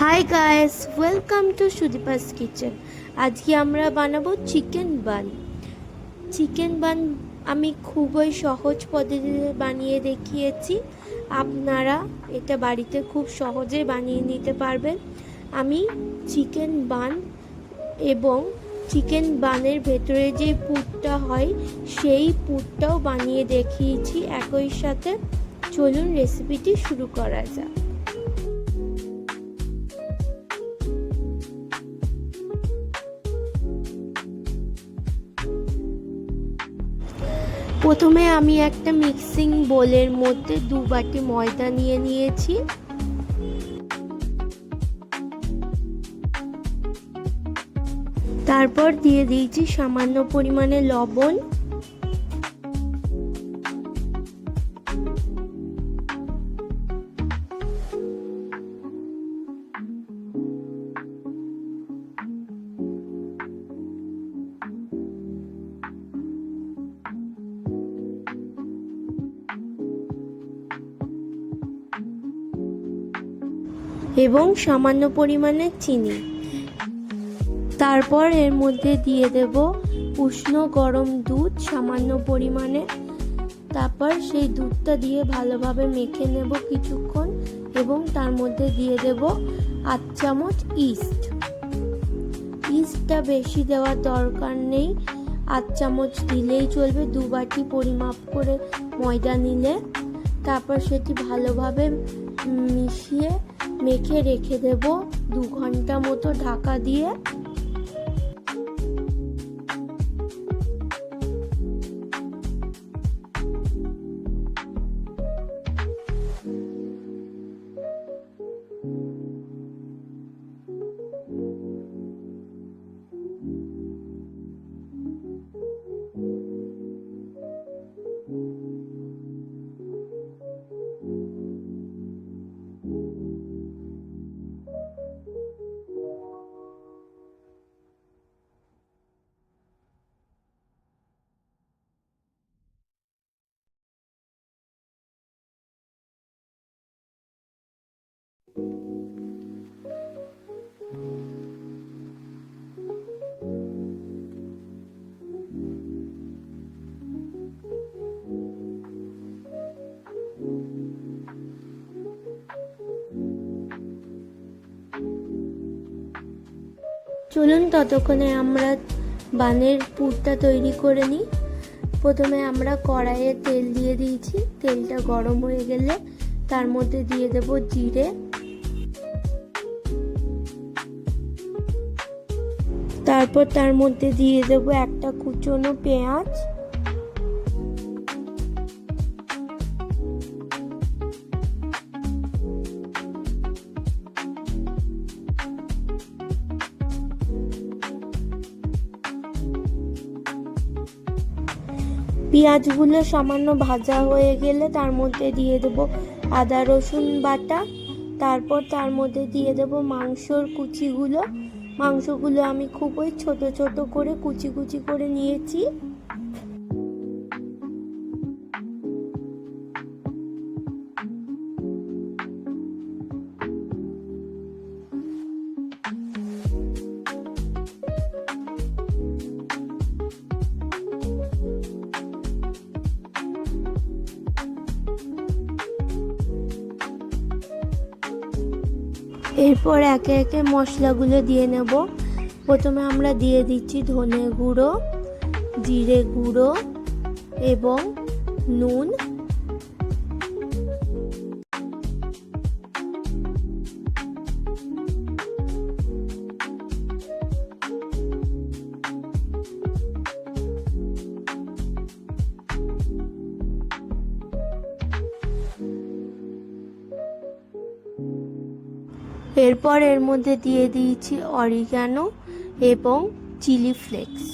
Hi guys welcome to Sudipa's kitchen আজকে আমরা বানাবো চিকেন বান চিকেন বান আমি খুবই সহজ পদ্ধতিতে বানিয়ে দেখিয়েছি। আপনারা এটা বাড়িতে খুব সহজে বানিয়ে নিতে পারবেন। আমি চিকেন বান এবং চিকেন বানের ভেতরে যে পুরটা হয়, সেই পুরটাও বানিয়ে দেখিয়েছি। একই সাথে চলুন রেসিপিটি শুরু করা যাক। প্রথমে আমি একটা মিক্সিং বোলের মধ্যে দু বাটি ময়দা নিয়ে নিয়েছি। তারপর দিয়ে দিয়েছি সামান্য পরিমাণে লবণ। এবং সামান্য পরিমাণে চিনি। তারপর এর মধ্যে দিয়ে দেব উষ্ণ গরম দুধ, সামান্য পরিমাণে। তারপর সেই দুধটা দিয়ে ভালোভাবে মেখে নেব কিছুক্ষণ এবং তার মধ্যে দিয়ে দেব আট চামচ ইস্ট। ইস্টটা বেশি দেওয়ার দরকার নেই। আট চামচ দিলেই চলবে, দু বাটি পরিমাপ করে ময়দা নিলে। তারপর সেটি ভালোভাবে মিশিয়ে মেখে রেখে দেব দু ঘণ্টা মতো ঢাকা দিয়ে চলুন ততক্ষণে আমরা বানের পুরটা তৈরি করে নিই। প্রথমে আমরা কড়াইয়ে তেল দিয়ে দিয়েছি। তেলটা গরম হয়ে গেলে তার মধ্যে দিয়ে দেব জিরে। তারপর তার মধ্যে দিয়ে দেবো একটা কুচনো পেঁয়াজ। পেঁয়াজগুলো সামান্য ভাজা হয়ে গেলে তার মধ্যে দিয়ে দেব আদা রসুন বাটা। তারপর তার মধ্যে দিয়ে দেব মাংসর কুচিগুলো। মাংসগুলো আমি খুবই ছোট ছোট করে কুচি কুচি করে নিয়েছি। এরপর একে একে মশলাগুলো দিয়ে নেব। প্রথমে আমরা দিয়ে দিচ্ছি ধনে গুঁড়ো, জিরে গুঁড়ো এবং নুন। এরপর এর মধ্যে দিয়ে দিয়েছি অরিগানো এবং চিলি ফ্লেক্স।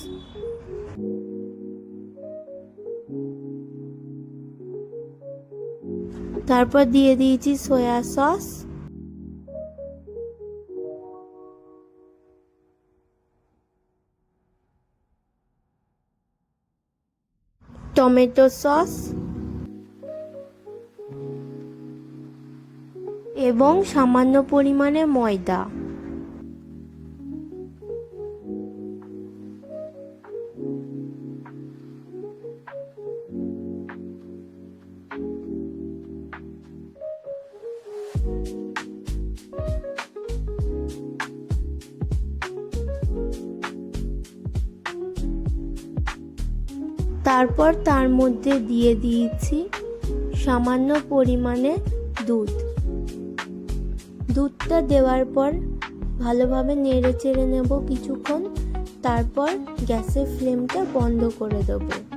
তারপর দিয়ে দিয়েছি সয়া সস। Tomato sauce. এবং সামান্য পরিমাণে ময়দা। তারপর তার মধ্যে দিয়ে দিয়েছি সামান্য পরিমাণে দুধ। দুধটা দেওয়ার পর ভালোভাবে নেড়ে চেড়ে নেব কিছুক্ষণ। তারপর গ্যাসের ফ্লেমটা বন্ধ করে দেবো।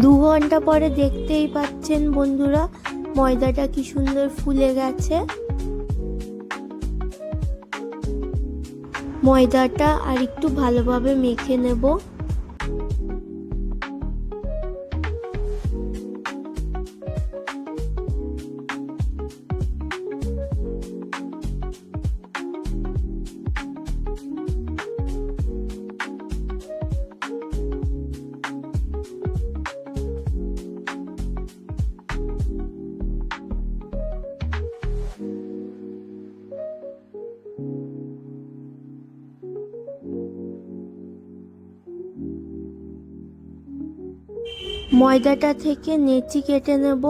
দু ঘণ্টা পরে দেখতেই পাচ্ছেন বন্ধুরা, ময়দাটা কি সুন্দর ফুলে গেছে। ময়দাটা আর একটু ভালোভাবে মেখে নেব। ময়দাটা থেকে নেচি কেটে নেব।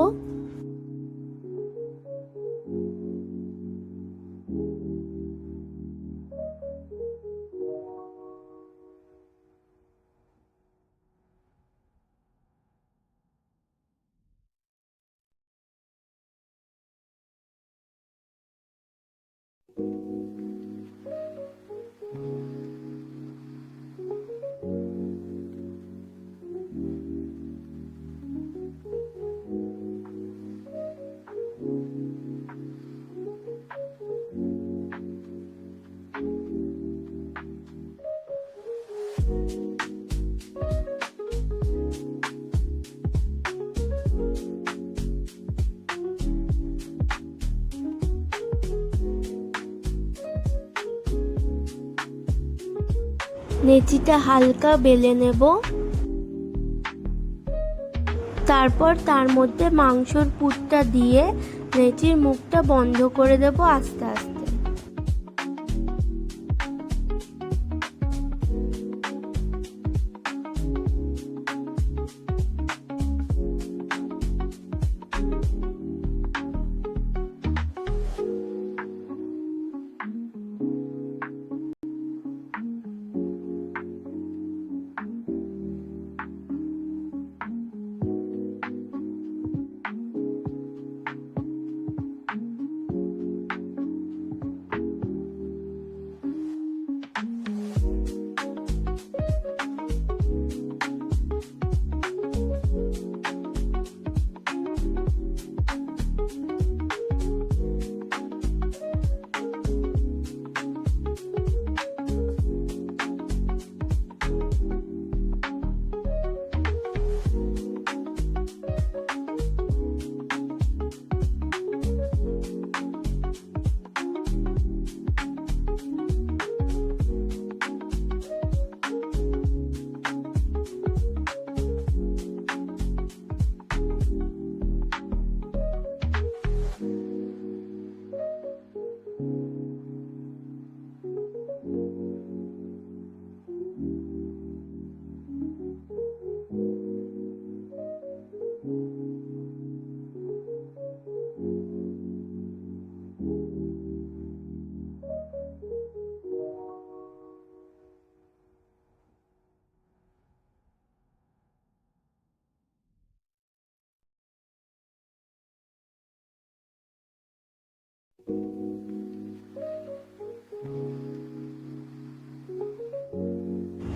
নেচিটা হালকা বেলে নেব। তারপর তার মধ্যে মাংসর পুরটা দিয়ে নেচির মুখটা বন্ধ করে দেব আস্তে আস্তে।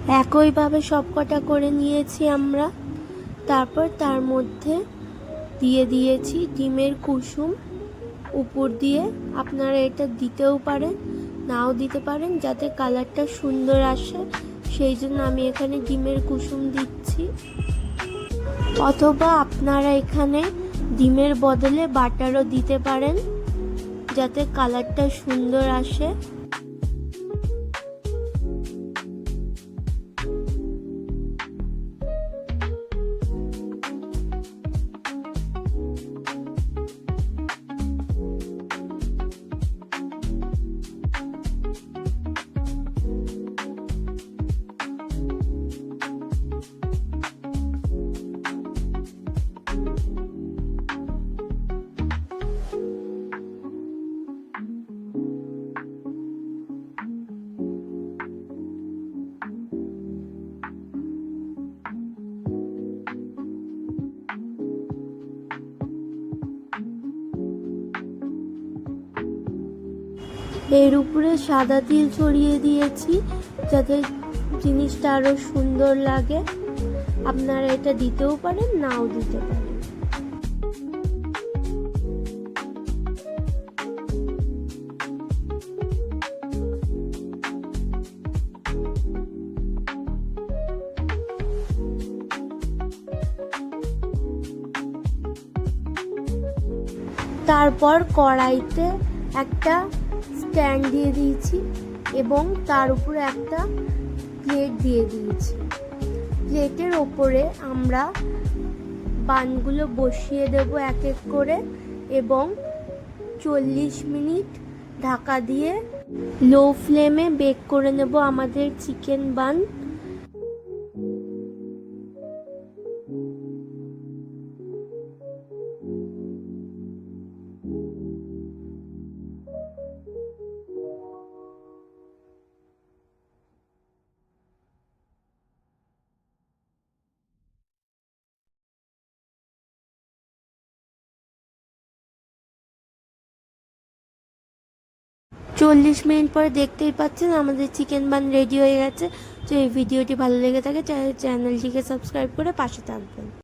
একইভাবে সব কটা করে নিয়েছি আমরা। তারপর তার মধ্যে দিয়ে দিয়েছি ডিমের কুসুম। উপর দিয়ে আপনারা এটা দিতেও পারেন, নাও দিতে পারেন, যাতে কালারটা সুন্দর আসে। সেই জন্য আমি এখানে ডিমের কুসুম দিচ্ছি। অথবা আপনারা এখানে ডিমের বদলে বাটারও দিতে পারেন। যাতে কালারটা সুন্দর আসে। এর উপরে সাদা তিল ছড়িয়ে দিয়েছি, যাতে জিনিসটা আরও সুন্দর লাগে। আপনারা এটা দিতেও পারেন, নাও দিতে পারেন। তারপর কড়াইতে একটা স্ট্যান্ড দিয়ে দিয়েছি এবং তার উপরে একটা প্লেট দিয়ে দিয়েছি। প্লেটের ওপরে আমরা বানগুলো বসিয়ে দেব এক এক করে এবং চল্লিশ মিনিট ঢাকা দিয়ে লো ফ্লেমে বেক করে নেব আমাদের চিকেন বান। চল্লিশ মিনিট পরে দেখতেই পাচ্ছেন আমাদের চিকেন বান রেডি হয়ে গেছে। তো এই ভিডিওটি ভালো লেগে থাকে চ্যানেলটিকে সাবস্ক্রাইব করে পাশে থাকবেন।